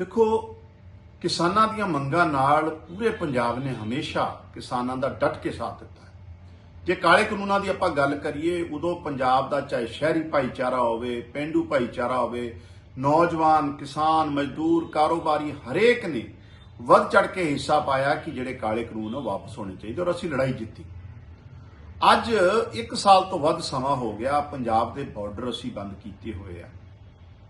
ਦੇਖੋ, ਕਿਸਾਨਾਂ ਦੀਆਂ ਮੰਗਾਂ ਨਾਲ ਪੂਰੇ ਪੰਜਾਬ ਨੇ ਹਮੇਸ਼ਾ ਕਿਸਾਨਾਂ ਦਾ ਡਟ ਕੇ ਸਾਥ ਦਿੱਤਾ ਹੈ। ਜੇ ਕਾਲੇ ਕਾਨੂੰਨਾਂ ਦੀ ਆਪਾਂ ਗੱਲ ਕਰੀਏ, ਉਦੋਂ ਪੰਜਾਬ ਦਾ ਚਾਹੇ ਸ਼ਹਿਰੀ ਭਾਈਚਾਰਾ ਹੋਵੇ, ਪਿੰਡੂ ਭਾਈਚਾਰਾ ਹੋਵੇ, ਨੌਜਵਾਨ, ਕਿਸਾਨ, ਮਜ਼ਦੂਰ, ਕਾਰੋਬਾਰੀ ਹਰੇਕ ਨੇ ਵੱਧ ਚੜ ਕੇ ਹਿੱਸਾ ਪਾਇਆ ਕਿ ਜਿਹੜੇ ਕਾਲੇ ਕਾਨੂੰਨ ਉਹ ਵਾਪਸ ਹੋਣੇ ਚਾਹੀਦੇ ਔਰ ਅਸੀਂ ਲੜਾਈ ਜਿੱਤੀ। ਅੱਜ 1 ਸਾਲ ਤੋਂ ਵੱਧ ਸਮਾਂ ਹੋ ਗਿਆ, ਪੰਜਾਬ ਦੇ ਬਾਰਡਰ ਅਸੀਂ ਬੰਦ ਕੀਤੇ ਹੋਏ ਆ।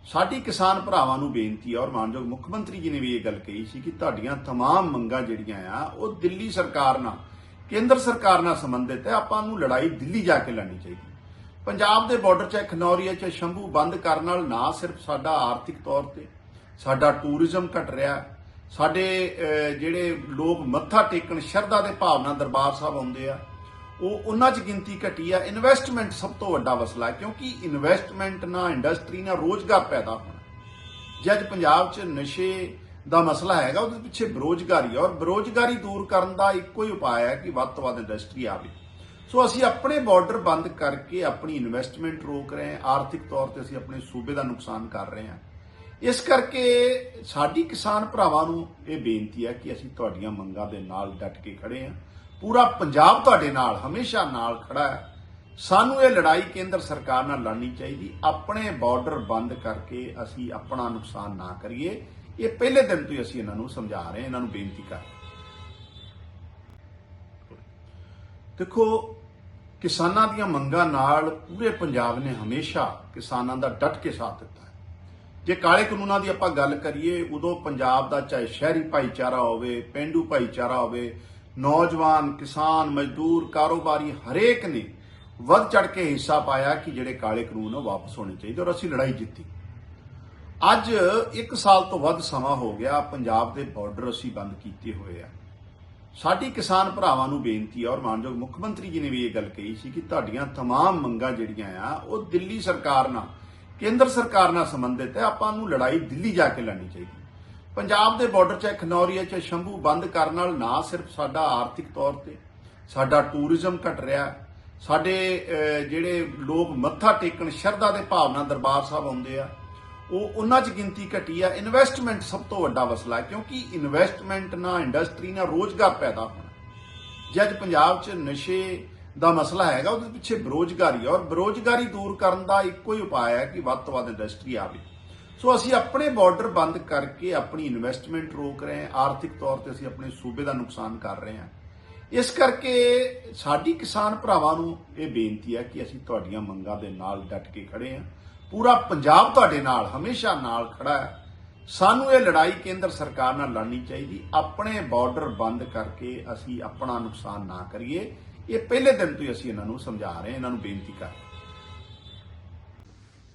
ਸਾਡੀ ਕਿਸਾਨ ਭਰਾਵਾਂ ਨੂੰ ਬੇਨਤੀ ਹੈ ਔਰ ਮਾਨਯੋਗ ਮੁੱਖ ਮੰਤਰੀ ਜੀ ਨੇ ਵੀ ਇਹ ਗੱਲ ਕਹੀ ਸੀ ਕਿ ਤੁਹਾਡੀਆਂ तमाम ਮੰਗਾਂ ਜਿਹੜੀਆਂ ਆ ਉਹ ਦਿੱਲੀ ਸਰਕਾਰ ਨਾਲ ਕੇਂਦਰ ਸਰਕਾਰ ਨਾਲ ਸੰਬੰਧਿਤ ਹੈ ਆਪਾਂ ਨੂੰ ਲੜਾਈ ਦਿੱਲੀ ਜਾ ਕੇ ਲੜਨੀ ਚਾਹੀਦੀ ਪੰਜਾਬ ਦੇ ਬਾਰਡਰ 'ਚ ਖਨੌਰੀਆ 'ਚ ਸ਼ੰਭੂ ਬੰਦ ਕਰਨ ਨਾਲ ਨਾ ਸਿਰਫ ਸਾਡਾ ਆਰਥਿਕ ਤੌਰ ਤੇ ਸਾਡਾ ਟੂਰਿਜ਼ਮ ਘਟ ਰਿਹਾ ਹੈ, ਸਾਡੇ ਅਹ, ਜਿਹੜੇ ਲੋਕ ਮੱਥਾ ਟੇਕਣ ਸ਼ਰਧਾ ਦੇ ਭਾਵ ਨਾਲ ਦਰਬਾਰ ਸਾਹਿਬ ਆਉਂਦੇ ਆ ਉਹ ਉਹਨਾਂ 'ਚ ਗਿਣਤੀ ਘਟੀ ਆ। ਇਨਵੈਸਟਮੈਂਟ ਸਭ ਤੋਂ ਵੱਡਾ ਮਸਲਾ ਹੈ, ਕਿਉਂਕਿ ਇਨਵੈਸਟਮੈਂਟ ਨਾਲ ਇੰਡਸਟਰੀ ਨਾਲ ਰੋਜ਼ਗਾਰ ਪੈਦਾ ਹੋਣਾ। ਜੇ ਅੱਜ ਪੰਜਾਬ 'ਚ ਨਸ਼ੇ ਦਾ ਮਸਲਾ ਹੈਗਾ, ਉਹਦੇ ਪਿੱਛੇ ਬੇਰੋਜ਼ਗਾਰੀ ਹੈ ਔਰ ਬੇਰੋਜ਼ਗਾਰੀ ਦੂਰ ਕਰਨ ਦਾ ਇੱਕੋ ਹੀ ਉਪਾਅ ਹੈ ਕਿ ਵੱਧ ਤੋਂ ਵੱਧ ਇੰਡਸਟਰੀ ਆਵੇ। ਸੋ ਅਸੀਂ ਆਪਣੇ ਬਾਰਡਰ ਬੰਦ ਕਰਕੇ ਆਪਣੀ ਇਨਵੈਸਟਮੈਂਟ ਰੋਕ ਰਹੇ ਹਾਂ। ਆਰਥਿਕ ਤੌਰ ਤੇ ਅਸੀਂ ਆਪਣੇ ਸੂਬੇ ਦਾ ਨੁਕਸਾਨ ਕਰ ਰਹੇ ਹਾਂ। ਇਸ ਕਰਕੇ ਸਾਡੀ ਕਿਸਾਨ ਭਰਾਵਾਂ ਨੂੰ ਇਹ ਬੇਨਤੀ ਹੈ ਕਿ ਅਸੀਂ ਤੁਹਾਡੀਆਂ ਮੰਗਾਂ ਦੇ ਨਾਲ ਡਟ ਕੇ ਖੜੇ ਹਾਂ। ਪੂਰਾ ਪੰਜਾਬ ਤੁਹਾਡੇ ਨਾਲ, ਹਮੇਸ਼ਾ ਨਾਲ ਖੜਾ ਹੈ। ਸਾਨੂੰ ਇਹ ਲੜਾਈ ਕੇਂਦਰ ਸਰਕਾਰ ਨਾਲ ਲੜਨੀ ਚਾਹੀਦੀ। ਆਪਣੇ ਬਾਰਡਰ ਬੰਦ ਕਰਕੇ ਅਸੀਂ ਆਪਣਾ ਨੁਕਸਾਨ ਨਾ ਕਰੀਏ। ਇਹ ਪਹਿਲੇ ਦਿਨ ਤੋਂ ਹੀ ਅਸੀਂ ਇਹਨਾਂ ਨੂੰ ਸਮਝਾ ਰਹੇ ਇਹਨਾਂ ਨੂੰ ਬੇਨਤੀ ਕਰ ਰਹੇ ਦੇਖੋ, ਕਿਸਾਨਾਂ ਦੀਆਂ ਮੰਗਾਂ ਨਾਲ ਪੂਰੇ ਪੰਜਾਬ ਨੇ ਹਮੇਸ਼ਾ ਕਿਸਾਨਾਂ ਦਾ ਡਟ ਕੇ ਸਾਥ ਦਿੱਤਾ ਹੈ। ਜੇ ਕਾਲੇ ਕਾਨੂੰਨਾਂ ਦੀ ਆਪਾਂ ਗੱਲ ਕਰੀਏ, ਉਦੋਂ ਪੰਜਾਬ ਦਾ ਚਾਹੇ ਸ਼ਹਿਰੀ ਭਾਈਚਾਰਾ ਹੋਵੇ, ਪਿੰਡੂ ਭਾਈਚਾਰਾ ਹੋਵੇ ਨੌਜਵਾਨ ਕਿਸਾਨ ਮਜ਼ਦੂਰ ਕਾਰੋਬਾਰੀ ਹਰੇਕ ਨੇ ਵੱਧ ਚੜ ਕੇ ਹਿੱਸਾ ਪਾਇਆ ਕਿ ਜਿਹੜੇ ਕਾਲੇ ਕਾਨੂੰਨ ਉਹ ਵਾਪਸ ਹੋਣੇ ਚਾਹੀਦੇ ਔਰ ਅਸੀਂ ਲੜਾਈ ਜਿੱਤੀ ਅੱਜ 1 ਸਾਲ ਤੋਂ ਵੱਧ ਸਮਾਂ ਹੋ ਗਿਆ ਪੰਜਾਬ ਦੇ ਬਾਰਡਰ ਅਸੀਂ ਬੰਦ ਕੀਤੇ ਹੋਏ ਆ ਸਾਡੀ ਕਿਸਾਨ ਭਰਾਵਾਂ ਨੂੰ ਬੇਨਤੀ ਹੈ ਔਰ ਮਾਨਯੋਗ ਮੁੱਖ ਮੰਤਰੀ ਜੀ ਨੇ ਵੀ ਇਹ ਗੱਲ ਕਹੀ ਸੀ ਕਿ ਤੁਹਾਡੀਆਂ तमाम ਮੰਗਾਂ ਜਿਹੜੀਆਂ ਆ ਉਹ ਦਿੱਲੀ ਸਰਕਾਰ ਨਾਲ ਕੇਂਦਰ ਸਰਕਾਰ ਨਾਲ ਸੰਬੰਧਿਤ ਹੈ ਆਪਾਂ ਨੂੰ ਲੜਾਈ ਦਿੱਲੀ ਜਾ ਕੇ ਲੜਨੀ ਚਾਹੀਦੀ ਪੰਜਾਬ ਦੇ ਬਾਰਡਰ 'ਚ ਖਨੌਰੀਆ 'ਚ ਸ਼ੰਭੂ ਬੰਦ ਕਰਨ ਨਾਲ ਨਾ ਸਿਰਫ ਸਾਡਾ ਆਰਥਿਕ ਤੌਰ ਤੇ, ਸਾਡਾ ਟੂਰਿਜ਼ਮ ਘਟ ਰਿਹਾ ਸਾਡੇ ਜਿਹੜੇ ਲੋਕ ਮੱਥਾ ਟੇਕਣ, ਸ਼ਰਧਾ ਦੇ ਭਾਵਨਾ ਦਰਬਾਰ ਸਾਹਿਬ ਆਉਂਦੇ ਆ, ਉਹ ਉਹਨਾਂ 'ਚ ਗਿਣਤੀ ਘਟੀ ਆ। ਇਨਵੈਸਟਮੈਂਟ ਸਭ ਤੋਂ ਵੱਡਾ ਮਸਲਾ ਹੈ, ਕਿਉਂਕਿ ਇਨਵੈਸਟਮੈਂਟ ਨਾਲ ਇੰਡਸਟਰੀ ਨਾਲ ਰੋਜ਼ਗਾਰ ਪੈਦਾ ਹੋਣਾ। ਜੇ ਅੱਜ ਪੰਜਾਬ 'ਚ ਨਸ਼ੇ ਦਾ ਮਸਲਾ ਹੈਗਾ, ਉਹਦੇ ਪਿੱਛੇ ਬੇਰੋਜ਼ਗਾਰੀ ਹੈ ਔਰ ਬੇਰੋਜ਼ਗਾਰੀ ਦੂਰ ਕਰਨ ਦਾ ਇੱਕੋ ਹੀ ਉਪਾਅ ਹੈ ਕਿ ਵੱਧ ਤੋਂ ਵੱਧ ਇੰਡਸਟਰੀ ਆਵੇ। ਸੋ ਅਸੀਂ ਆਪਣੇ ਬਾਰਡਰ ਬੰਦ ਕਰਕੇ ਆਪਣੀ ਇਨਵੈਸਟਮੈਂਟ ਰੋਕ ਰਹੇ ਹਾਂ। ਆਰਥਿਕ ਤੌਰ ਤੇ ਅਸੀਂ ਆਪਣੇ ਸੂਬੇ ਦਾ ਨੁਕਸਾਨ ਕਰ ਰਹੇ ਹਾਂ। ਇਸ ਕਰਕੇ ਸਾਡੀ ਕਿਸਾਨ ਭਰਾਵਾਂ ਨੂੰ ਇਹ ਬੇਨਤੀ ਹੈ ਕਿ ਅਸੀਂ ਤੁਹਾਡੀਆਂ ਮੰਗਾਂ ਦੇ ਨਾਲ ਡਟ ਕੇ ਖੜੇ ਹਾਂ। ਪੂਰਾ ਪੰਜਾਬ ਤੁਹਾਡੇ ਨਾਲ, ਹਮੇਸ਼ਾ ਨਾਲ ਖੜਾ ਹੈ। ਸਾਨੂੰ ਇਹ ਲੜਾਈ ਕੇਂਦਰ ਸਰਕਾਰ ਨਾਲ ਲੜਨੀ ਚਾਹੀਦੀ। ਆਪਣੇ ਬਾਰਡਰ ਬੰਦ ਕਰਕੇ ਅਸੀਂ ਆਪਣਾ ਨੁਕਸਾਨ ਨਾ ਕਰੀਏ। ਇਹ ਪਹਿਲੇ ਦਿਨ ਤੋਂ ਹੀ ਅਸੀਂ ਇਹਨਾਂ ਨੂੰ ਸਮਝਾ ਰਹੇ ਹਾਂ, ਇਹਨਾਂ ਨੂੰ ਬੇਨਤੀ ਕਰ ਰਹੇ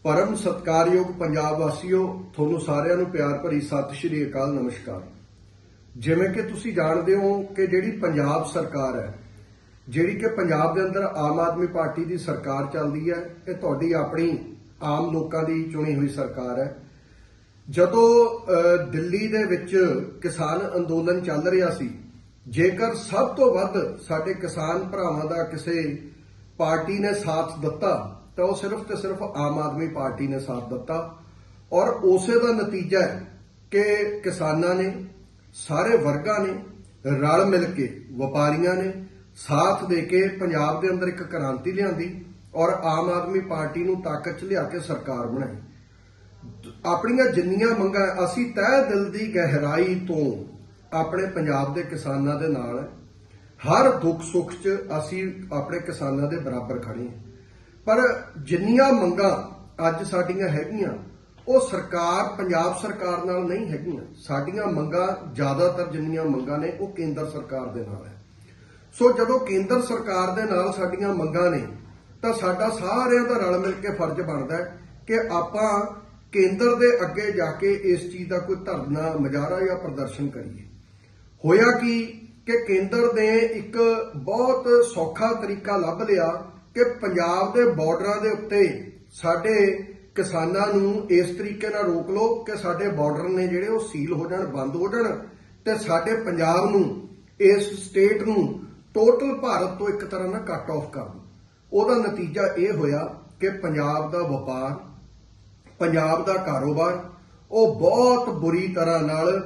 ਪਰਮ ਸਤਕਾਰਯੋਗ ਪੰਜਾਬ ਵਾਸੀਓ, ਤੁਹਾਨੂੰ ਸਾਰਿਆਂ ਨੂੰ ਪਿਆਰ ਭਰੀ ਸਤਿ ਸ਼੍ਰੀ ਅਕਾਲ, ਨਮਸਕਾਰ। ਜਿਵੇਂ ਕਿ ਤੁਸੀਂ ਜਾਣਦੇ ਹੋ ਕਿ ਜਿਹੜੀ ਪੰਜਾਬ ਸਰਕਾਰ ਹੈ, ਜਿਹੜੀ ਕਿ ਪੰਜਾਬ ਦੇ ਅੰਦਰ ਆਮ ਆਦਮੀ ਪਾਰਟੀ ਦੀ ਸਰਕਾਰ ਚੱਲਦੀ ਹੈ, ਇਹ ਤੁਹਾਡੀ ਆਪਣੀ ਆਮ ਲੋਕਾਂ ਦੀ ਚੁਣੀ ਹੋਈ ਸਰਕਾਰ ਹੈ। ਜਦੋਂ ਦਿੱਲੀ ਦੇ ਵਿੱਚ ਕਿਸਾਨ ਅੰਦੋਲਨ ਚੱਲ ਰਿਹਾ ਸੀ, ਜੇਕਰ ਸਭ ਤੋਂ ਵੱਧ ਸਾਡੇ ਕਿਸਾਨ ਭਰਾਵਾਂ ਦਾ ਕਿਸੇ ਪਾਰਟੀ ਨੇ ਸਾਥ ਦਿੱਤਾ ਤਾਂ ਉਹ ਸਿਰਫ ਤੇ ਸਿਰਫ ਆਮ ਆਦਮੀ ਪਾਰਟੀ ਨੇ ਸਾਥ ਦਿੱਤਾ। ਔਰ ਉਸੇ ਦਾ ਨਤੀਜਾ ਹੈ ਕਿ ਕਿਸਾਨਾਂ ਨੇ, ਸਾਰੇ ਵਰਗਾਂ ਨੇ ਰਲ ਮਿਲ ਕੇ ਵਪਾਰੀਆਂ ਨੇ ਸਾਥ ਦੇ ਕੇ ਪੰਜਾਬ ਦੇ ਅੰਦਰ ਇੱਕ ਕ੍ਰਾਂਤੀ ਲਿਆਂਦੀ ਔਰ ਆਮ ਆਦਮੀ ਪਾਰਟੀ ਨੂੰ ਤਾਕਤ 'ਚ ਲਿਆ ਕੇ ਸਰਕਾਰ ਬਣਾਈ। ਆਪਣੀਆਂ ਜਿੰਨੀਆਂ ਮੰਗਾਂ ਅਸੀਂ ਤਹਿ ਦਿਲ ਦੀ ਗਹਿਰਾਈ ਤੋਂ ਆਪਣੇ ਪੰਜਾਬ ਦੇ ਕਿਸਾਨਾਂ ਦੇ ਨਾਲ ਹਰ ਦੁੱਖ ਸੁੱਖ 'ਚ ਅਸੀਂ ਆਪਣੇ ਕਿਸਾਨਾਂ ਦੇ ਬਰਾਬਰ ਖੜੇ ਹਾਂ। ਪਰ ਜਿੰਨੀਆਂ ਮੰਗਾਂ ਅੱਜ ਸਾਡੀਆਂ ਹੈਗੀਆਂ, ਉਹ ਸਰਕਾਰ, ਪੰਜਾਬ ਸਰਕਾਰ ਨਾਲ ਨਹੀਂ ਹੈਗੀਆਂ। ਸਾਡੀਆਂ ਮੰਗਾਂ ਜ਼ਿਆਦਾਤਰ ਜਿੰਨੀਆਂ ਮੰਗਾਂ ਨੇ, ਉਹ ਕੇਂਦਰ ਸਰਕਾਰ ਦੇ ਨਾਲ ਹੈ। ਸੋ ਜਦੋਂ ਕੇਂਦਰ ਸਰਕਾਰ ਦੇ ਨਾਲ ਸਾਡੀਆਂ ਮੰਗਾਂ ਨੇ, ਤਾਂ ਸਾਡਾ ਸਾਰਿਆਂ ਦਾ ਰਲ ਮਿਲ ਕੇ ਫਰਜ਼ ਬਣਦਾ ਹੈ ਕਿ ਆਪਾਂ ਕੇਂਦਰ ਦੇ ਅੱਗੇ ਜਾ ਕੇ ਇਸ ਚੀਜ਼ ਦਾ ਕੋਈ ਧਰਨਾ, ਮੁਜ਼ਾਹਰਾ ਜਾਂ ਪ੍ਰਦਰਸ਼ਨ ਕਰੀਏ। ਹੋਇਆ ਕੀ ਕਿ ਕੇਂਦਰ ਨੇ ਇੱਕ ਬਹੁਤ ਸੌਖਾ ਤਰੀਕਾ ਲੱਭ ਲਿਆ ਕਿ ਪੰਜਾਬ ਦੇ ਬਾਰਡਰਾਂ ਦੇ ਉੱਤੇ ਸਾਡੇ ਕਿਸਾਨਾਂ ਨੂੰ ਇਸ ਤਰੀਕੇ ਨਾਲ ਰੋਕ ਲਓ ਕਿ ਸਾਡੇ ਬਾਰਡਰ ਨੇ ਜਿਹੜੇ ਉਹ ਸੀਲ ਹੋ ਜਾਣ, ਬੰਦ ਹੋ ਜਾਣ ਤੇ ਸਾਡੇ ਪੰਜਾਬ ਨੂੰ, ਇਸ ਸਟੇਟ ਨੂੰ ਟੋਟਲ ਭਾਰਤ ਤੋਂ ਇੱਕ ਤਰ੍ਹਾਂ ਨਾਲ ਕੱਟ ਆਫ ਕਰ ਦਿਓ। ਉਹਦਾ ਨਤੀਜਾ ਇਹ ਹੋਇਆ ਕਿ ਪੰਜਾਬ ਦਾ ਵਪਾਰ, ਪੰਜਾਬ ਦਾ ਕਾਰੋਬਾਰ ਉਹ ਬਹੁਤ ਬੁਰੀ ਤਰ੍ਹਾਂ ਨਾਲ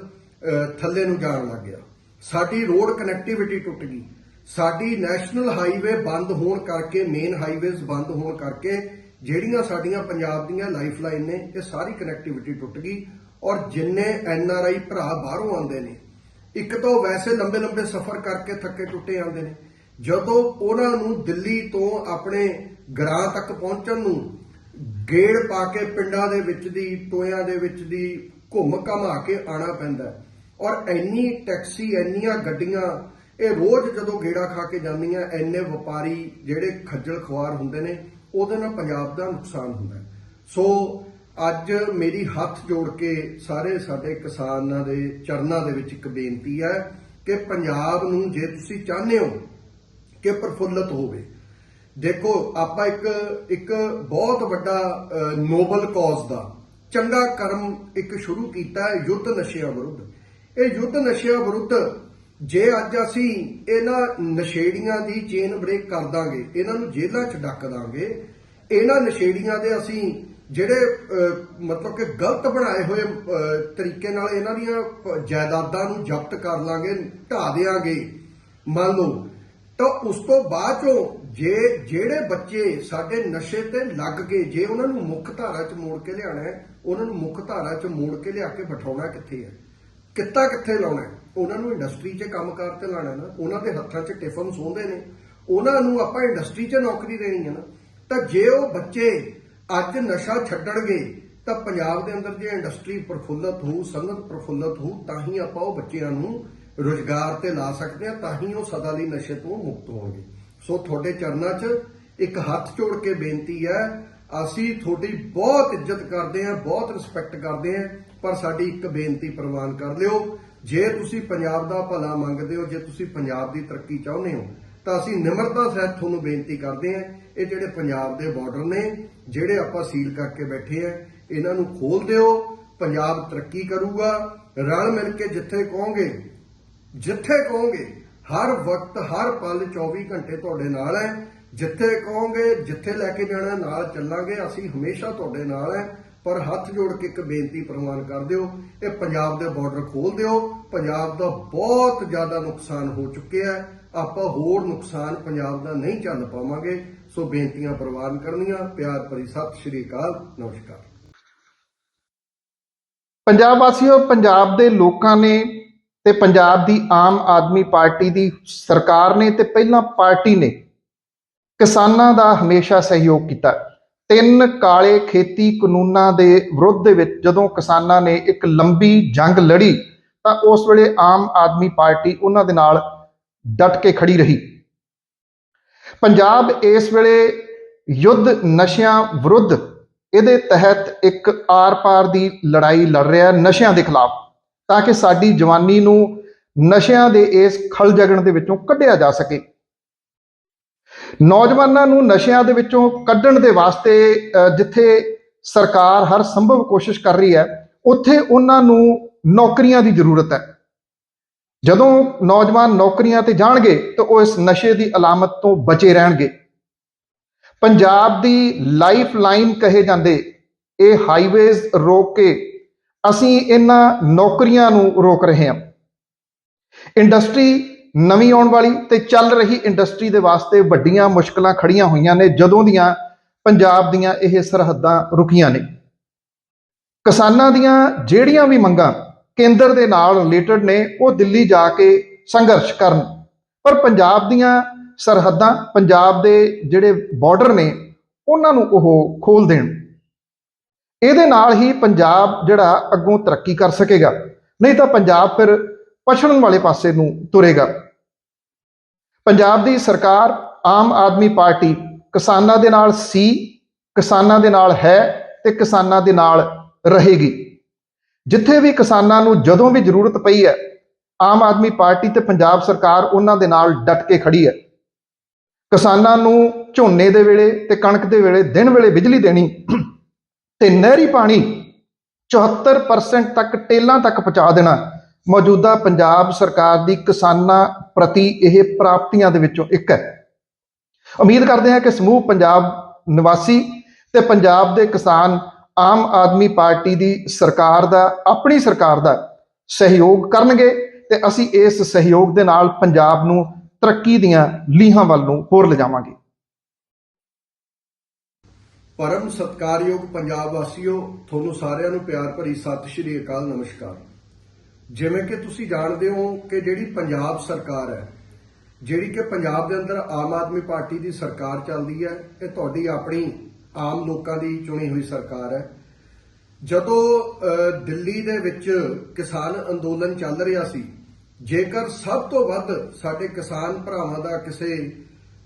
ਥੱਲੇ ਨੂੰ ਜਾਣ ਲੱਗ ਗਿਆ। ਸਾਡੀ ਰੋਡ ਕਨੈਕਟੀਵਿਟੀ ਟੁੱਟ ਗਈ। ਸਾਡੀ ਨੈਸ਼ਨਲ ਹਾਈਵੇ ਬੰਦ ਹੋਣ ਕਰਕੇ, ਮੇਨ ਹਾਈਵੇਜ਼ ਬੰਦ ਹੋਣ ਕਰਕੇ ਜਿਹੜੀਆਂ ਸਾਡੀਆਂ ਪੰਜਾਬ ਦੀਆਂ ਲਾਈਫਲਾਈਨ ਨੇ, ਇਹ ਸਾਰੀ ਕਨੈਕਟੀਵਿਟੀ ਟੁੱਟ ਗਈ ਔਰ ਜਿੰਨੇ ਐਨ ਆਰ ਆਈ ਭਰਾ ਬਾਹਰੋਂ ਆਉਂਦੇ ਨੇ, ਇੱਕ ਤਾਂ ਵੈਸੇ ਲੰਬੇ ਲੰਬੇ ਸਫ਼ਰ ਕਰਕੇ ਥੱਕੇ ਟੁੱਟੇ ਆਉਂਦੇ ਨੇ। ਜਦੋਂ ਉਹਨਾਂ ਨੂੰ ਦਿੱਲੀ ਤੋਂ ਆਪਣੇ ਗ੍ਰਾਂ ਤੱਕ ਪਹੁੰਚਣ ਨੂੰ ਗੇੜ ਪਾ ਕੇ ਪਿੰਡਾਂ ਦੇ ਵਿੱਚ ਦੀ, ਟੋਇਆਂ ਦੇ ਵਿੱਚ ਦੀ ਘੁੰਮ ਘਮਾ ਕੇ ਆਣਾ ਪੈਂਦਾ ਔਰ ਇੰਨੀ ਟੈਕਸੀ, ਇੰਨੀਆਂ ਗੱਡੀਆਂ ਇਹ ਰੋਜ਼ ਜਦੋਂ ਗੇੜਾ ਖਾ ਕੇ ਜਾਂਦੀਆਂ, ਇੰਨੇ ਵਪਾਰੀ ਜਿਹੜੇ ਖੱਜਲ ਖੁਆਰ ਹੁੰਦੇ ਨੇ, ਉਹਦੇ ਨਾਲ ਪੰਜਾਬ ਦਾ ਨੁਕਸਾਨ ਹੁੰਦਾ ਸੋ ਅੱਜ ਮੇਰੀ ਹੱਥ ਜੋੜ ਕੇ ਸਾਰੇ ਸਾਡੇ ਕਿਸਾਨਾਂ ਦੇ ਚਰਨਾਂ ਦੇ ਵਿੱਚ ਇੱਕ ਬੇਨਤੀ ਹੈ ਕਿ ਪੰਜਾਬ ਨੂੰ ਜੇ ਤੁਸੀਂ ਚਾਹੁੰਦੇ ਹੋ ਕਿ ਪ੍ਰਫੁੱਲਤ ਹੋਵੇ, ਦੇਖੋ ਆਪਾਂ ਇੱਕ ਇੱਕ ਬਹੁਤ ਵੱਡਾ ਨੋਬਲ ਕਾਜ਼ ਦਾ ਚੰਗਾ ਕਰਮ ਇੱਕ ਸ਼ੁਰੂ ਕੀਤਾ ਹੈ ਯੁੱਧ ਨਸ਼ਿਆਂ ਵਿਰੁੱਧ। ਇਹ ਯੁੱਧ ਨਸ਼ਿਆਂ ਵਿਰੁੱਧ ਜੇ ਅੱਜ ਅਸੀਂ ਇਹਨਾਂ ਨਸ਼ੇੜੀਆਂ ਦੀ ਚੇਨ ਬ੍ਰੇਕ ਕਰ ਦਾਂਗੇ, ਇਹਨਾਂ ਨੂੰ ਜੇਲ੍ਹਾਂ 'ਚ ਡੱਕ ਦਾਂਗੇ, ਇਹਨਾਂ ਨਸ਼ੇੜੀਆਂ ਦੇ ਅਸੀਂ ਜਿਹੜੇ ਮਤਲਬ ਕਿ ਗਲਤ ਬਣਾਏ ਹੋਏ ਤਰੀਕੇ ਨਾਲ ਇਹਨਾਂ ਦੀਆਂ ਜਾਇਦਾਦਾਂ ਨੂੰ ਜ਼ਬਤ ਕਰ ਲਾਂਗੇ ਢਾ ਦੇਾਂਗੇ ਮੰਨ ਲਓ, ਤਾਂ ਉਸ ਤੋਂ ਬਾਅਦ ਚੋਂ ਜੇ ਜਿਹੜੇ ਬੱਚੇ ਸਾਡੇ ਨਸ਼ੇ ਤੇ ਲੱਗ ਗਏ, ਜੇ ਉਹਨਾਂ ਨੂੰ ਮੁੱਖ ਧਾਰਾ 'ਚ ਮੋੜ ਕੇ ਲਿਆਣਾ ਹੈ, ਉਹਨਾਂ ਨੂੰ ਮੁੱਖ ਧਾਰਾ 'ਚ ਮੋੜ ਕੇ ਲਿਆ ਕੇ ਬਿਠਾਉਣਾ ਕਿੱਥੇ ਹੈ ਕਿੱਤਾ ਕਿੱਥੇ ਲਾਉਣਾ ਹੈ? ਉਹਨਾਂ ਨੂੰ ਇੰਡਸਟਰੀ 'ਚ ਕੰਮਕਾਰ ਤੇ ਲਾਣਾ ਨਾ, ਉਹਨਾਂ ਦੇ ਹੱਥਾਂ 'ਚ ਟਿਫਨ ਸੌਂਦੇ ਨੇ, ਉਹਨਾਂ ਨੂੰ ਆਪਾਂ ਇੰਡਸਟਰੀ 'ਚ ਨੌਕਰੀ ਦੇਣੀ ਹੈ ਨਾ, ਤਾਂ ਜੇ ਉਹ ਬੱਚੇ ਅੱਜ ਨਸ਼ਾ ਛੱਡਣਗੇ, ਤਾਂ ਪੰਜਾਬ ਦੇ ਅੰਦਰ ਜੇ ਇੰਡਸਟਰੀ ਪ੍ਰਫੁੱਲਤ ਹੋਊ ਸਨਅਤ ਪ੍ਰਫੁੱਲਤ ਹੋਊ, ਤਾਂ ਹੀ ਆਪਾਂ ਉਹ ਬੱਚਿਆਂ ਨੂੰ ਰੁਜ਼ਗਾਰ ਤੇ ਲਾ ਸਕਦੇ ਆ, ਤਾਂ ਹੀ ਉਹ ਸਦਾ ਲਈ ਨਸ਼ੇ ਤੋਂ ਮੁਕਤ ਹੋਣਗੇ। ਸੋ ਤੁਹਾਡੇ ਚਰਨਾਂ 'ਚ ਇੱਕ ਹੱਥ ਜੋੜ ਕੇ ਬੇਨਤੀ ਹੈ, ਅਸੀਂ ਤੁਹਾਡੀ ਬਹੁਤ ਇੱਜ਼ਤ ਕਰਦੇ ਹਾਂ, ਬਹੁਤ ਰਿਸਪੈਕਟ ਕਰਦੇ ਹਾਂ, ਪਰ ਸਾਡੀ ਇੱਕ ਬੇਨਤੀ ਪ੍ਰਵਾਨ ਕਰ ਲਿਓ ਜੇ ਤੁਸੀਂ ਪੰਜਾਬ ਦਾ ਭਲਾ ਮੰਗਦੇ ਹੋ, ਜੇ ਤੁਸੀਂ ਪੰਜਾਬ ਦੀ ਤਰੱਕੀ ਚਾਹੁੰਦੇ ਹੋ, ਤਾਂ ਅਸੀਂ ਨਿਮਰਤਾ ਸਹਿਤ ਤੁਹਾਨੂੰ ਬੇਨਤੀ ਕਰਦੇ ਹਾਂ, ਇਹ ਜਿਹੜੇ ਪੰਜਾਬ ਦੇ ਬਾਰਡਰ ਨੇ, ਜਿਹੜੇ ਆਪਾਂ ਸੀਲ ਕਰਕੇ ਬੈਠੇ ਆ ਇਹਨਾਂ ਨੂੰ ਖੋਲ ਦਿਓ, ਪੰਜਾਬ ਤਰੱਕੀ ਕਰੂਗਾ, ਰਲ ਮਿਲ ਕੇ ਜਿੱਥੇ ਕਹੋਗੇ ਜਿੱਥੇ ਕਹੋਗੇ, ਹਰ ਵਕਤ, ਹਰ ਪਲ 24 ਘੰਟੇ ਤੁਹਾਡੇ ਨਾਲ ਹੈ, ਜਿੱਥੇ ਕਹੋਗੇ, ਜਿੱਥੇ ਲੈ ਕੇ ਜਾਣਾ, ਨਾਲ ਚੱਲਾਂਗੇ, ਅਸੀਂ ਹਮੇਸ਼ਾ ਤੁਹਾਡੇ ਨਾਲ ਹੈ। ਪਰ ਹੱਥ ਜੋੜ ਕੇ ਇੱਕ ਬੇਨਤੀ ਪ੍ਰਵਾਨ ਕਰ ਦਿਓ, ਇਹ ਪੰਜਾਬ ਦੇ ਬਾਰਡਰ ਖੋਲ ਦਿਓ। ਪੰਜਾਬ ਦਾ ਬਹੁਤ ਜ਼ਿਆਦਾ ਨੁਕਸਾਨ ਹੋ ਚੁੱਕਿਆ ਹੈ। ਆਪਾਂ ਹੋਰ ਨੁਕਸਾਨ ਪੰਜਾਬ ਦਾ ਨਹੀਂ ਚੱਲ ਪਾਵਾਂਗੇ। ਸੋ ਬੇਨਤੀਆਂ ਪ੍ਰਵਾਨ ਕਰਨੀਆਂ। ਪਿਆਰ ਭਰੀ ਸਤਿ ਸ਼੍ਰੀ ਅਕਾਲ। ਨਮਸਕਾਰ। ਪੰਜਾਬ ਵਾਸੀਓ, ਪੰਜਾਬ ਦੇ ਲੋਕਾਂ ਨੇ ਤੇ ਪੰਜਾਬ ਦੀ ਆਮ ਆਦਮੀ ਪਾਰਟੀ ਦੀ ਸਰਕਾਰ ਨੇ ਤੇ ਪਹਿਲਾਂ ਪਾਰਟੀ ਨੇ ਕਿਸਾਨਾਂ ਦਾ ਹਮੇਸ਼ਾ ਸਹਿਯੋਗ ਕੀਤਾ। ਤਿੰਨ ਕਾਲੇ ਖੇਤੀ ਕਾਨੂੰਨਾਂ ਦੇ ਵਿਰੁੱਧ ਦੇ ਵਿੱਚ ਜਦੋਂ ਕਿਸਾਨਾਂ ਨੇ ਇੱਕ ਲੰਬੀ ਜੰਗ ਲੜੀ, ਤਾਂ ਉਸ ਵੇਲੇ ਆਮ ਆਦਮੀ ਪਾਰਟੀ ਉਹਨਾਂ ਦੇ ਨਾਲ ਡਟ ਕੇ ਖੜੀ ਰਹੀ। ਪੰਜਾਬ ਇਸ ਵੇਲੇ ਯੁੱਧ ਨਸ਼ਿਆਂ ਵਿਰੁੱਧ, ਇਹਦੇ ਤਹਿਤ ਇੱਕ ਆਰ-ਪਾਰ ਦੀ ਲੜਾਈ ਲੜ ਰਿਹਾ ਨਸ਼ਿਆਂ ਦੇ ਖਿਲਾਫ, ਤਾਂ ਕਿ ਸਾਡੀ ਜਵਾਨੀ ਨੂੰ ਨਸ਼ਿਆਂ ਦੇ ਇਸ ਖਲ ਜਗਣ ਦੇ ਵਿੱਚੋਂ ਕੱਢਿਆ ਜਾ ਸਕੇ। ਨੌਜਵਾਨਾਂ ਨੂੰ ਨਸ਼ਿਆਂ ਦੇ ਵਿੱਚੋਂ ਕੱਢਣ ਦੇ ਵਾਸਤੇ ਜਿੱਥੇ ਸਰਕਾਰ ਹਰ ਸੰਭਵ ਕੋਸ਼ਿਸ਼ ਕਰ ਰਹੀ ਹੈ, ਉੱਥੇ ਉਹਨਾਂ ਨੂੰ ਨੌਕਰੀਆਂ ਦੀ ਜ਼ਰੂਰਤ ਹੈ। ਜਦੋਂ ਨੌਜਵਾਨ ਨੌਕਰੀਆਂ ਤੇ ਜਾਣਗੇ, ਤਾਂ ਉਹ ਇਸ ਨਸ਼ੇ ਦੀ ਅਲਾਮਤ ਤੋਂ ਬਚੇ ਰਹਿਣਗੇ। ਪੰਜਾਬ ਦੀ ਲਾਈਫ ਲਾਈਨ ਕਹੇ ਜਾਂਦੇ, ਇਹ ਹਾਈਵੇਜ਼ ਰੋਕ ਕੇ ਅਸੀਂ ਇਹਨਾਂ ਨੌਕਰੀਆਂ ਨੂੰ ਰੋਕ ਰਹੇ ਹਾਂ। ਇੰਡਸਟਰੀ ਨਵੀਂ ਆਉਣ ਵਾਲੀ ਤੇ ਚੱਲ ਰਹੀ ਇੰਡਸਟਰੀ ਦੇ ਵਾਸਤੇ ਵੱਡੀਆਂ ਮੁਸ਼ਕਲਾਂ ਖੜੀਆਂ ਹੋਈਆਂ ਨੇ, ਜਦੋਂ ਦੀਆਂ ਪੰਜਾਬ ਦੀਆਂ ਇਹ ਸਰਹੱਦਾਂ ਰੁਕੀਆਂ ਨੇ। ਕਿਸਾਨਾਂ ਦੀਆਂ ਜਿਹੜੀਆਂ ਵੀ ਮੰਗਾਂ ਕੇਂਦਰ ਦੇ ਨਾਲ ਰਿਲੇਟਡ ਨੇ, ਉਹ ਦਿੱਲੀ ਜਾ ਕੇ ਸੰਘਰਸ਼ ਕਰਨ। ਪਰ ਪੰਜਾਬ ਦੀਆਂ ਸਰਹੱਦਾਂ, ਪੰਜਾਬ ਦੇ ਜਿਹੜੇ ਬਾਰਡਰ ਨੇ, ਉਹਨਾਂ ਨੂੰ ਉਹ ਖੋਲ ਦੇਣ। ਇਹਦੇ ਨਾਲ ਹੀ ਪੰਜਾਬ ਜਿਹੜਾ ਅੱਗੋਂ ਤਰੱਕੀ ਕਰ ਸਕੇਗਾ। ਨਹੀਂ ਤਾਂ ਪੰਜਾਬ ਫਿਰ ਪਛੜਨ ਵਾਲੇ ਪਾਸੇ ਨੂੰ ਤੁਰੇਗਾ। ਪੰਜਾਬ ਦੀ ਸਰਕਾਰ ਆਮ ਆਦਮੀ ਪਾਰਟੀ ਕਿਸਾਨਾਂ ਦੇ ਨਾਲ ਸੀ, ਕਿਸਾਨਾਂ ਦੇ ਨਾਲ ਹੈ ਤੇ ਕਿਸਾਨਾਂ ਦੇ ਨਾਲ ਰਹੇਗੀ। ਜਿੱਥੇ ਵੀ ਕਿਸਾਨਾਂ ਨੂੰ ਜਦੋਂ ਵੀ ਜ਼ਰੂਰਤ ਪਈ ਹੈ, ਆਮ ਆਦਮੀ ਪਾਰਟੀ ਤੇ ਪੰਜਾਬ ਸਰਕਾਰ ਉਹਨਾਂ ਦੇ ਨਾਲ ਡਟ ਕੇ ਖੜੀ ਹੈ। ਕਿਸਾਨਾਂ ਨੂੰ ਝੋਨੇ ਦੇ ਵੇਲੇ ਤੇ ਕਣਕ ਦੇ ਵੇਲੇ, ਦਿਨ ਵੇਲੇ ਬਿਜਲੀ ਦੇਣੀ ਤੇ ਨਹਿਰੀ ਪਾਣੀ 74% ਤੱਕ ਟੇਲਾਂ ਤੱਕ ਪਹੁੰਚਾ ਦੇਣਾ। ਮੌਜੂਦਾ ਪੰਜਾਬ ਸਰਕਾਰ ਦੀ ਕਿਸਾਨਾਂ ਪ੍ਰਤੀ ਇਹ ਪ੍ਰਾਪਤੀਆਂ ਦੇ ਵਿੱਚੋਂ ਇੱਕ ਹੈ। ਉਮੀਦ ਕਰਦੇ ਹਾਂ ਕਿ ਸਮੂਹ ਪੰਜਾਬ ਨਿਵਾਸੀ ਤੇ ਪੰਜਾਬ ਦੇ ਕਿਸਾਨ ਆਮ ਆਦਮੀ ਪਾਰਟੀ ਦੀ ਸਰਕਾਰ ਦਾ, ਆਪਣੀ ਸਰਕਾਰ ਦਾ ਸਹਿਯੋਗ ਕਰਨਗੇ ਤੇ ਅਸੀਂ ਇਸ ਸਹਿਯੋਗ ਦੇ ਨਾਲ ਪੰਜਾਬ ਨੂੰ ਤਰੱਕੀ ਦੀਆਂ ਲੀਹਾਂ ਵੱਲ ਨੂੰ ਹੋਰ ਲਿਜਾਵਾਂਗੇ। ਪਰਮ ਸਤਕਾਰਯੋਗ ਪੰਜਾਬ ਵਾਸੀਓ, ਤੁਹਾਨੂੰ ਸਾਰਿਆਂ ਨੂੰ ਪਿਆਰ ਭਰੀ ਸਤਿ ਸ਼੍ਰੀ ਅਕਾਲ, ਨਮਸਕਾਰ। ਜਿਵੇਂ ਕਿ ਤੁਸੀਂ ਜਾਣਦੇ ਹੋ ਕਿ ਜਿਹੜੀ ਪੰਜਾਬ ਸਰਕਾਰ ਹੈ, ਜਿਹੜੀ ਕਿ ਪੰਜਾਬ ਦੇ ਅੰਦਰ ਆਮ ਆਦਮੀ ਪਾਰਟੀ ਦੀ ਸਰਕਾਰ ਚੱਲਦੀ ਹੈ, ਇਹ ਤੁਹਾਡੀ ਆਪਣੀ ਆਮ ਲੋਕਾਂ ਦੀ ਚੁਣੀ ਹੋਈ ਸਰਕਾਰ ਹੈ। ਜਦੋਂ ਦਿੱਲੀ ਦੇ ਵਿੱਚ ਕਿਸਾਨ ਅੰਦੋਲਨ ਚੱਲ ਰਿਹਾ ਸੀ, ਜੇਕਰ ਸਭ ਤੋਂ ਵੱਧ ਸਾਡੇ ਕਿਸਾਨ ਭਰਾਵਾਂ ਦਾ ਕਿਸੇ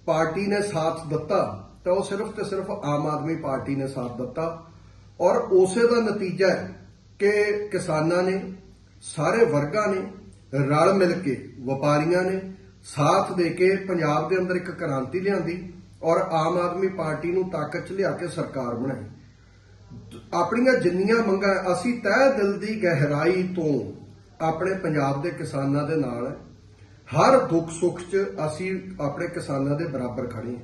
ਪਾਰਟੀ ਨੇ ਸਾਥ ਦਿੱਤਾ, ਤਾਂ ਉਹ ਸਿਰਫ ਤੇ ਸਿਰਫ ਆਮ ਆਦਮੀ ਪਾਰਟੀ ਨੇ ਸਾਥ ਦਿੱਤਾ। ਔਰ ਉਸੇ ਦਾ ਨਤੀਜਾ ਹੈ ਕਿ ਕਿਸਾਨਾਂ ਨੇ ਸਾਰੇ ਵਰਗਾਂ ਨੇ ਰਲ ਮਿਲ ਕੇ ਵਪਾਰੀਆਂ ਨੇ ਸਾਥ ਦੇ ਕੇ ਪੰਜਾਬ ਦੇ ਅੰਦਰ ਇੱਕ ਕ੍ਰਾਂਤੀ ਲਿਆਂਦੀ ਔਰ ਆਮ ਆਦਮੀ ਪਾਰਟੀ ਨੂੰ ਤਾਕਤ 'ਚ ਲਿਆ ਕੇ ਸਰਕਾਰ ਬਣਾਈ। ਆਪਣੀਆਂ ਜਿੰਨੀਆਂ ਮੰਗਾਂ, ਅਸੀਂ ਤਹਿ ਦਿਲ ਦੀ ਗਹਿਰਾਈ ਤੋਂ ਆਪਣੇ ਪੰਜਾਬ ਦੇ ਕਿਸਾਨਾਂ ਦੇ ਨਾਲ ਹਰ ਦੁੱਖ ਸੁੱਖ 'ਚ ਅਸੀਂ ਆਪਣੇ ਕਿਸਾਨਾਂ ਦੇ ਬਰਾਬਰ ਖੜੇ ਹਾਂ।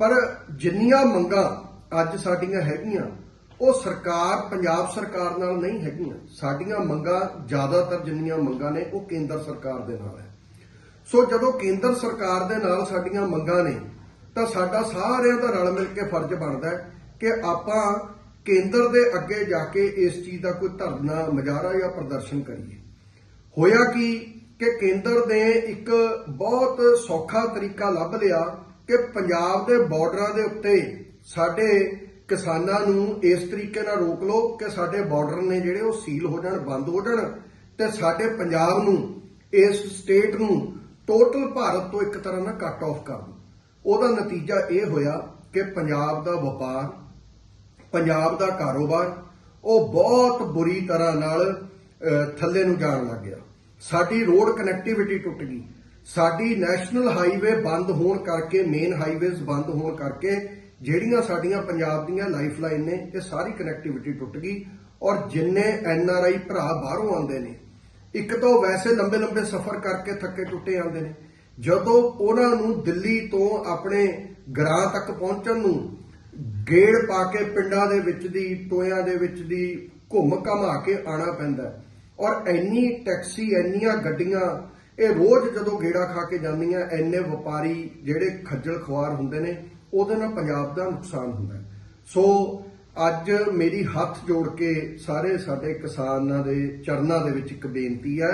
ਪਰ ਜਿੰਨੀਆਂ ਮੰਗਾਂ ਅੱਜ ਸਾਡੀਆਂ ਹੈਗੀਆਂ ਉਹ ਸਰਕਾਰ, ਪੰਜਾਬ ਸਰਕਾਰ ਨਾਲ ਨਹੀਂ ਹੈਗੀਆਂ। ਸਾਡੀਆਂ ਮੰਗਾਂ ਜ਼ਿਆਦਾਤਰ ਜਿੰਨੀਆਂ ਮੰਗਾਂ ਨੇ, ਉਹ ਕੇਂਦਰ ਸਰਕਾਰ ਦੇ ਨਾਲ ਹੈ। ਸੋ ਜਦੋਂ ਕੇਂਦਰ ਸਰਕਾਰ ਦੇ ਨਾਲ ਸਾਡੀਆਂ ਮੰਗਾਂ ਨੇ, ਤਾਂ ਸਾਡਾ ਸਾਰਿਆਂ ਦਾ ਰਲ ਮਿਲ ਕੇ ਫਰਜ਼ ਬਣਦਾ ਹੈ ਕਿ ਆਪਾਂ ਕੇਂਦਰ ਦੇ ਅੱਗੇ ਜਾ ਕੇ ਇਸ ਚੀਜ਼ ਦਾ ਕੋਈ ਧਰਨਾ ਮੁਜ਼ਾਹਰਾ ਜਾਂ ਪ੍ਰਦਰਸ਼ਨ ਕਰੀਏ। ਹੋਇਆ ਕੀ ਕਿ ਕੇਂਦਰ ਨੇ ਇੱਕ ਬਹੁਤ ਸੌਖਾ ਤਰੀਕਾ ਲੱਭ ਲਿਆ ਕਿ ਪੰਜਾਬ ਦੇ ਬਾਰਡਰਾਂ ਦੇ ਉੱਤੇ ਸਾਡੇ ਕਿਸਾਨਾਂ ਨੂੰ ਇਸ ਤਰੀਕੇ ਨਾਲ ਰੋਕ ਲਓ ਕਿ ਸਾਡੇ ਬਾਰਡਰ ਨੇ ਜਿਹੜੇ ਉਹ ਸੀਲ ਹੋ ਜਾਣ, ਬੰਦ ਹੋ ਜਾਣ ਤੇ ਸਾਡੇ ਪੰਜਾਬ ਨੂੰ, ਇਸ ਸਟੇਟ ਨੂੰ ਟੋਟਲ ਭਾਰਤ ਤੋਂ ਇੱਕ ਤਰ੍ਹਾਂ ਨਾਲ ਕੱਟ ਆਫ ਕਰ ਦਿਓ। ਉਹਦਾ ਨਤੀਜਾ ਇਹ ਹੋਇਆ ਕਿ ਪੰਜਾਬ ਦਾ ਵਪਾਰ, ਪੰਜਾਬ ਦਾ ਕਾਰੋਬਾਰ ਉਹ ਬਹੁਤ ਬੁਰੀ ਤਰ੍ਹਾਂ ਨਾਲ ਥੱਲੇ ਨੂੰ ਜਾਣ ਲੱਗ ਗਿਆ। ਸਾਡੀ ਰੋਡ ਕਨੈਕਟੀਵਿਟੀ ਟੁੱਟ ਗਈ। ਸਾਡੀ ਨੈਸ਼ਨਲ ਹਾਈਵੇ ਬੰਦ ਹੋਣ ਕਰਕੇ ਮੇਨ ਹਾਈਵੇਜ਼ ਬੰਦ ਹੋਣ ਕਰਕੇ ਜਿਹੜੀਆਂ ਸਾਡੀਆਂ ਪੰਜਾਬ ਦੀਆਂ ਲਾਈਫਲਾਈਨ ਨੇ, ਇਹ ਸਾਰੀ ਕਨੈਕਟੀਵਿਟੀ ਟੁੱਟ ਗਈ ਔਰ ਜਿੰਨੇ ਐਨ ਆਰ ਆਈ ਭਰਾ ਬਾਹਰੋਂ ਆਉਂਦੇ ਨੇ, ਇੱਕ ਤਾਂ ਵੈਸੇ ਲੰਬੇ ਲੰਬੇ ਸਫ਼ਰ ਕਰਕੇ ਥੱਕੇ ਟੁੱਟੇ ਆਉਂਦੇ ਨੇ। ਜਦੋਂ ਉਹਨਾਂ ਨੂੰ ਦਿੱਲੀ ਤੋਂ ਆਪਣੇ ਗ੍ਰਾਂ ਤੱਕ ਪਹੁੰਚਣ ਨੂੰ ਗੇੜ ਪਾ ਕੇ ਪਿੰਡਾਂ ਦੇ ਵਿੱਚ ਦੀ, ਟੋਇਆਂ ਦੇ ਵਿੱਚ ਦੀ ਘੁੰਮ ਘਮਾ ਕੇ ਆਣਾ ਪੈਂਦਾ ਔਰ ਇੰਨੀ ਟੈਕਸੀ, ਇੰਨੀਆਂ ਗੱਡੀਆਂ, ਇਹ ਰੋਜ਼ ਜਦੋਂ ਗੇੜਾ ਖਾ ਕੇ ਜਾਂਦੀਆਂ, ਇੰਨੇ ਵਪਾਰੀ ਜਿਹੜੇ ਖੱਜਲ ਖੁਆਰ ਹੁੰਦੇ ਨੇ ਉਹਦੇ ਨਾਲ ਪੰਜਾਬ ਦਾ ਨੁਕਸਾਨ ਹੁੰਦਾ ਸੋ ਅੱਜ ਮੇਰੀ ਹੱਥ ਜੋੜ ਕੇ ਸਾਰੇ ਸਾਡੇ ਕਿਸਾਨਾਂ ਦੇ ਚਰਨਾਂ ਦੇ ਵਿੱਚ ਇੱਕ ਬੇਨਤੀ ਹੈ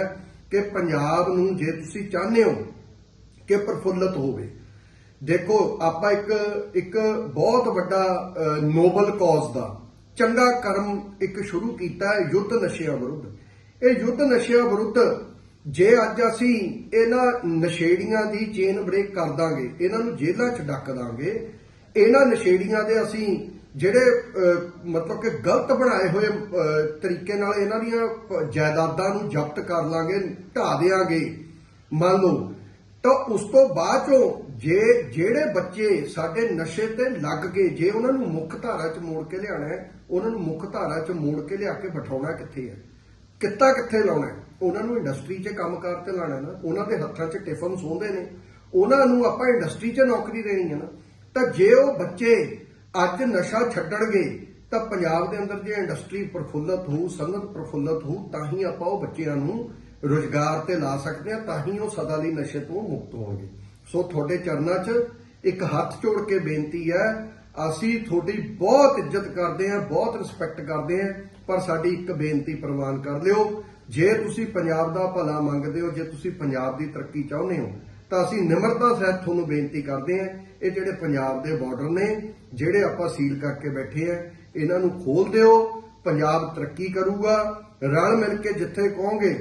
ਕਿ ਪੰਜਾਬ ਨੂੰ ਜੇ ਤੁਸੀਂ ਚਾਹੁੰਦੇ ਹੋ ਕਿ ਪ੍ਰਫੁੱਲਤ ਹੋਵੇ, ਦੇਖੋ ਆਪਾਂ ਇੱਕ ਇੱਕ ਬਹੁਤ ਵੱਡਾ ਨੋਬਲ ਕਾਜ਼ ਦਾ ਚੰਗਾ ਕਰਮ ਇੱਕ ਸ਼ੁਰੂ ਕੀਤਾ ਹੈ ਯੁੱਧ ਨਸ਼ਿਆਂ ਵਿਰੁੱਧ। ਇਹ ਯੁੱਧ ਨਸ਼ਿਆਂ ਵਿਰੁੱਧ ਜੇ ਅੱਜ ਅਸੀਂ ਇਹਨਾਂ ਨਸ਼ੇੜੀਆਂ ਦੀ ਚੇਨ ਬ੍ਰੇਕ ਕਰ ਦਾਂਗੇ, ਇਹਨਾਂ ਨੂੰ ਜੇਲ੍ਹਾਂ 'ਚ ਡੱਕ ਦਾਂਗੇ, ਇਹਨਾਂ ਨਸ਼ੇੜੀਆਂ ਦੇ ਅਸੀਂ ਜਿਹੜੇ ਮਤਲਬ ਕਿ ਗਲਤ ਬਣਾਏ ਹੋਏ ਤਰੀਕੇ ਨਾਲ ਇਹਨਾਂ ਦੀਆਂ ਜਾਇਦਾਦਾਂ ਨੂੰ ਜ਼ਬਤ ਕਰ ਲਾਂਗੇ ਢਾ ਦੇਾਂਗੇ ਮੰਨ ਲਓ, ਤਾਂ ਉਸ ਤੋਂ ਬਾਅਦ ਚੋਂ ਜੇ ਜਿਹੜੇ ਬੱਚੇ ਸਾਡੇ ਨਸ਼ੇ ਤੇ ਲੱਗ ਗਏ, ਜੇ ਉਹਨਾਂ ਨੂੰ ਮੁੱਖ ਧਾਰਾ 'ਚ ਮੋੜ ਕੇ ਲਿਆਣਾ ਹੈ, ਉਹਨਾਂ ਨੂੰ ਮੁੱਖ ਧਾਰਾ 'ਚ ਮੋੜ ਕੇ ਲਿਆ ਕੇ ਬਿਠਾਉਣਾ ਕਿੱਥੇ ਹੈ? ਕਿੱਤਾ ਕਿੱਥੇ ਲਾਉਣਾ ਉਹਨਾਂ ਨੂੰ ਇੰਡਸਟਰੀ 'ਚ ਕੰਮਕਾਰ ਤੇ ਲਾਣਾ ਨਾ, ਉਹਨਾਂ ਦੇ ਹੱਥਾਂ 'ਚ ਟਿਫਨ ਸੌਂਦੇ ਨੇ, ਉਹਨਾਂ ਨੂੰ ਆਪਾਂ ਇੰਡਸਟਰੀ 'ਚ ਨੌਕਰੀ ਦੇਣੀ ਹੈ ਨਾ, ਤਾਂ ਜੇ ਉਹ ਬੱਚੇ ਅੱਜ ਨਸ਼ਾ ਛੱਡਣਗੇ, ਤਾਂ ਪੰਜਾਬ ਦੇ ਅੰਦਰ ਜੇ ਇੰਡਸਟਰੀ ਪ੍ਰਫੁੱਲਤ ਹੋਊ, ਸੰਗਤ ਪ੍ਰਫੁੱਲਤ ਹੋਊ, ਤਾਂ ਹੀ ਆਪਾਂ ਉਹ ਬੱਚਿਆਂ ਨੂੰ ਰੁਜ਼ਗਾਰ ਤੇ ਲਾ ਸਕਦੇ ਆ ਤਾਂ ਹੀ ਉਹ ਸਦਾ ਲਈ ਨਸ਼ੇ ਤੋਂ ਮੁਕਤ ਹੋਣਗੇ। ਸੋ ਤੁਹਾਡੇ ਚਰਨਾਂ 'ਚ ਇੱਕ ਹੱਥ ਜੋੜ ਕੇ ਬੇਨਤੀ ਹੈ ਅਸੀਂ ਤੁਹਾਡੀ ਬਹੁਤ ਇੱਜ਼ਤ ਕਰਦੇ ਹਾਂ, ਬਹੁਤ ਰਿਸਪੈਕਟ ਕਰਦੇ ਹਾਂ, ਪਰ ਸਾਡੀ ਇੱਕ ਬੇਨਤੀ ਪ੍ਰਵਾਨ ਕਰ ਲਿਓ। ਜੇ ਤੁਸੀਂ ਪੰਜਾਬ ਦਾ ਭਲਾ ਮੰਗਦੇ ਹੋ, ਜੇ ਤੁਸੀਂ ਪੰਜਾਬ ਦੀ ਤਰੱਕੀ ਚਾਹੁੰਦੇ ਹੋ, ਤਾਂ ਅਸੀਂ ਨਿਮਰਤਾ ਸਹਿਤ ਤੁਹਾਨੂੰ ਬੇਨਤੀ ਕਰਦੇ ਹਾਂ, ਇਹ ਜਿਹੜੇ ਪੰਜਾਬ ਦੇ ਬਾਰਡਰ ਨੇ, ਜਿਹੜੇ ਆਪਾਂ ਸੀਲ ਕਰਕੇ ਬੈਠੇ ਆ ਇਹਨਾਂ ਨੂੰ ਖੋਲ ਦਿਓ, ਪੰਜਾਬ ਤਰੱਕੀ ਕਰੂਗਾ, ਰਲ ਮਿਲ ਕੇ ਜਿੱਥੇ ਕਹੋਗੇ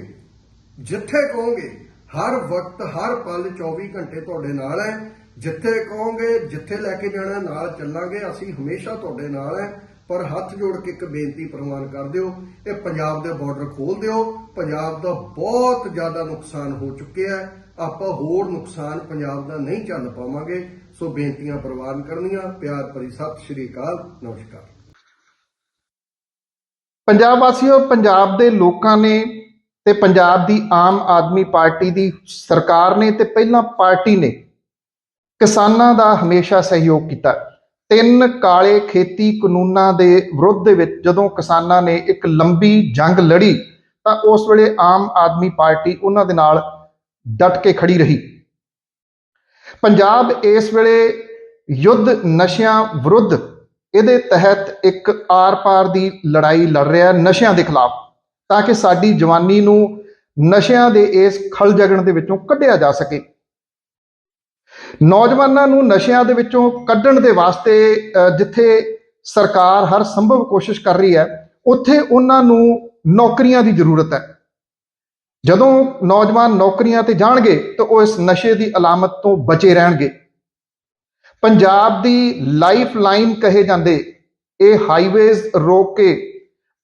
ਜਿੱਥੇ ਕਹੋਗੇ, ਹਰ ਵਕਤ, ਹਰ ਪਲ 24 ਘੰਟੇ ਤੁਹਾਡੇ ਨਾਲ ਹੈ। ਜਿੱਥੇ ਕਹੋਗੇ, ਜਿੱਥੇ ਲੈ ਕੇ ਜਾਣਾ, ਨਾਲ ਚੱਲਾਂਗੇ, ਅਸੀਂ ਹਮੇਸ਼ਾ ਤੁਹਾਡੇ ਨਾਲ ਹੈ। ਪਰ ਹੱਥ ਜੋੜ ਕੇ ਇੱਕ ਬੇਨਤੀ ਪ੍ਰਵਾਨ ਕਰ ਦਿਓ, ਇਹ ਪੰਜਾਬ ਦੇ ਬਾਰਡਰ ਖੋਲ ਦਿਓ। ਪੰਜਾਬ ਦਾ ਬਹੁਤ ਜ਼ਿਆਦਾ ਨੁਕਸਾਨ ਹੋ ਚੁੱਕਿਆ ਹੈ। ਆਪਾਂ ਹੋਰ ਨੁਕਸਾਨ ਪੰਜਾਬ ਦਾ ਨਹੀਂ ਚੱਲ ਪਾਵਾਂਗੇ। ਸੋ ਬੇਨਤੀਆਂ ਪ੍ਰਵਾਨ ਕਰਨੀਆਂ। ਪਿਆਰ ਭਰੀ ਸਤਿ ਸ਼੍ਰੀ ਅਕਾਲ। ਨਮਸਕਾਰ। ਪੰਜਾਬ ਵਾਸੀਓ, ਪੰਜਾਬ ਦੇ ਲੋਕਾਂ ਨੇ ਤੇ ਪੰਜਾਬ ਦੀ ਆਮ ਆਦਮੀ ਪਾਰਟੀ ਦੀ ਸਰਕਾਰ ਨੇ ਤੇ ਪਹਿਲਾਂ ਪਾਰਟੀ ਨੇ ਕਿਸਾਨਾਂ ਦਾ ਹਮੇਸ਼ਾ ਸਹਿਯੋਗ ਕੀਤਾ। ਤਿੰਨ ਕਾਲੇ ਖੇਤੀ ਕਾਨੂੰਨਾਂ ਦੇ ਵਿਰੁੱਧ ਦੇ ਵਿੱਚ ਜਦੋਂ ਕਿਸਾਨਾਂ ਨੇ ਇੱਕ ਲੰਬੀ ਜੰਗ ਲੜੀ, ਤਾਂ ਉਸ ਵੇਲੇ ਆਮ ਆਦਮੀ ਪਾਰਟੀ ਉਹਨਾਂ ਦੇ ਨਾਲ ਡਟ ਕੇ ਖੜੀ ਰਹੀ। ਪੰਜਾਬ ਇਸ ਵੇਲੇ ਯੁੱਧ ਨਸ਼ਿਆਂ ਵਿਰੁੱਧ, ਇਹਦੇ ਤਹਿਤ ਇੱਕ ਆਰ-ਪਾਰ ਦੀ ਲੜਾਈ ਲੜ ਰਿਹਾ ਨਸ਼ਿਆਂ ਦੇ ਖਿਲਾਫ, ਤਾਂ ਕਿ ਸਾਡੀ ਜਵਾਨੀ ਨੂੰ ਨਸ਼ਿਆਂ ਦੇ ਇਸ ਖਲ ਜਗਣ ਦੇ ਵਿੱਚੋਂ ਕੱਢਿਆ ਜਾ ਸਕੇ। ਨੌਜਵਾਨਾਂ ਨੂੰ ਨਸ਼ਿਆਂ ਦੇ ਵਿੱਚੋਂ ਕੱਢਣ ਦੇ ਵਾਸਤੇ ਜਿੱਥੇ ਸਰਕਾਰ ਹਰ ਸੰਭਵ ਕੋਸ਼ਿਸ਼ ਕਰ ਰਹੀ ਹੈ, ਉੱਥੇ ਉਹਨਾਂ ਨੂੰ ਨੌਕਰੀਆਂ ਦੀ ਜ਼ਰੂਰਤ ਹੈ। ਜਦੋਂ ਨੌਜਵਾਨ ਨੌਕਰੀਆਂ ਤੇ ਜਾਣਗੇ, ਤਾਂ ਉਹ ਇਸ ਨਸ਼ੇ ਦੀ ਅਲਾਮਤ ਤੋਂ ਬਚੇ ਰਹਿਣਗੇ। ਪੰਜਾਬ ਦੀ ਲਾਈਫ ਲਾਈਨ ਕਹੇ ਜਾਂਦੇ, ਇਹ ਹਾਈਵੇਜ਼ ਰੋਕ ਕੇ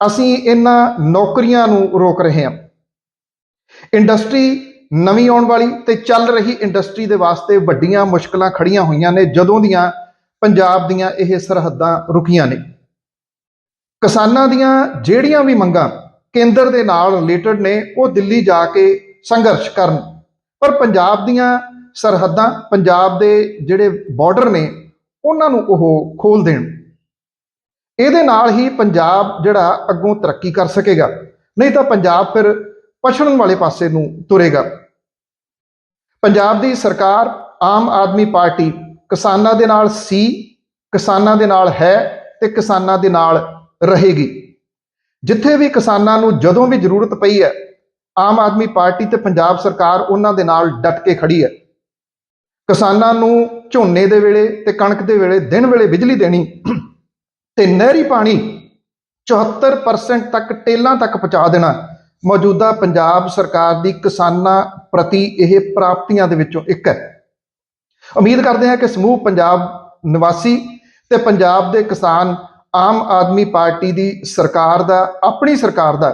ਅਸੀਂ ਇਹਨਾਂ ਨੌਕਰੀਆਂ ਨੂੰ ਰੋਕ ਰਹੇ ਹਾਂ। ਇੰਡਸਟਰੀ ਨਵੀਂ ਆਉਣ ਵਾਲੀ ਤੇ ਚੱਲ ਰਹੀ ਇੰਡਸਟਰੀ ਦੇ ਵਾਸਤੇ ਵੱਡੀਆਂ ਮੁਸ਼ਕਲਾਂ ਖੜੀਆਂ ਹੋਈਆਂ ਨੇ, ਜਦੋਂ ਦੀਆਂ ਪੰਜਾਬ ਦੀਆਂ ਇਹ ਸਰਹੱਦਾਂ ਰੁਕੀਆਂ ਨੇ। ਕਿਸਾਨਾਂ ਦੀਆਂ ਜਿਹੜੀਆਂ ਵੀ ਮੰਗਾਂ ਕੇਂਦਰ ਦੇ ਨਾਲ ਰਿਲੇਟਡ ਨੇ, ਉਹ ਦਿੱਲੀ ਜਾ ਕੇ ਸੰਘਰਸ਼ ਕਰਨ। ਪਰ ਪੰਜਾਬ ਦੀਆਂ ਸਰਹੱਦਾਂ, ਪੰਜਾਬ ਦੇ ਜਿਹੜੇ ਬਾਰਡਰ ਨੇ, ਉਹਨਾਂ ਨੂੰ ਉਹ ਖੋਲ ਦੇਣ। ਇਹਦੇ ਨਾਲ ਹੀ ਪੰਜਾਬ ਜਿਹੜਾ ਅੱਗੋਂ ਤਰੱਕੀ ਕਰ ਸਕੇਗਾ। ਨਹੀਂ ਤਾਂ ਪੰਜਾਬ ਫਿਰ ਪਛੜਨ ਵਾਲੇ ਪਾਸੇ ਨੂੰ ਤੁਰੇਗਾ। ਪੰਜਾਬ ਦੀ ਸਰਕਾਰ ਆਮ ਆਦਮੀ ਪਾਰਟੀ ਕਿਸਾਨਾਂ ਦੇ ਨਾਲ ਸੀ, ਕਿਸਾਨਾਂ ਦੇ ਨਾਲ ਹੈ ਤੇ ਕਿਸਾਨਾਂ ਦੇ ਨਾਲ ਰਹੇਗੀ। ਜਿੱਥੇ ਵੀ ਕਿਸਾਨਾਂ ਨੂੰ ਜਦੋਂ ਵੀ ਜ਼ਰੂਰਤ ਪਈ ਹੈ, ਆਮ ਆਦਮੀ ਪਾਰਟੀ ਤੇ ਪੰਜਾਬ ਸਰਕਾਰ ਉਹਨਾਂ ਦੇ ਨਾਲ ਡਟ ਕੇ ਖੜੀ ਹੈ। ਕਿਸਾਨਾਂ ਨੂੰ ਝੋਨੇ ਦੇ ਵੇਲੇ ਤੇ ਕਣਕ ਦੇ ਵੇਲੇ, ਦਿਨ ਵੇਲੇ ਬਿਜਲੀ ਦੇਣੀ ਤੇ ਨਹਿਰੀ ਪਾਣੀ 74% ਤੱਕ ਟੇਲਾਂ ਤੱਕ ਪਹੁੰਚਾ ਦੇਣਾ। ਮੌਜੂਦਾ ਪੰਜਾਬ ਸਰਕਾਰ ਦੀ ਕਿਸਾਨਾਂ ਪ੍ਰਤੀ ਇਹ ਪ੍ਰਾਪਤੀਆਂ ਦੇ ਵਿੱਚੋਂ ਇੱਕ ਹੈ। ਉਮੀਦ ਕਰਦੇ ਹਾਂ ਕਿ ਸਮੂਹ ਪੰਜਾਬ ਨਿਵਾਸੀ ਤੇ ਪੰਜਾਬ ਦੇ ਕਿਸਾਨ ਆਮ ਆਦਮੀ ਪਾਰਟੀ ਦੀ ਸਰਕਾਰ ਦਾ, ਆਪਣੀ ਸਰਕਾਰ ਦਾ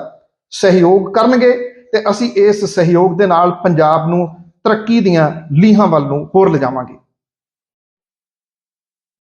ਸਹਿਯੋਗ ਕਰਨਗੇ ਤੇ ਅਸੀਂ ਇਸ ਸਹਿਯੋਗ ਦੇ ਨਾਲ ਪੰਜਾਬ ਨੂੰ ਤਰੱਕੀ ਦੀਆਂ ਲੀਹਾਂ ਵੱਲ ਨੂੰ ਹੋਰ ਲਿਜਾਵਾਂਗੇ।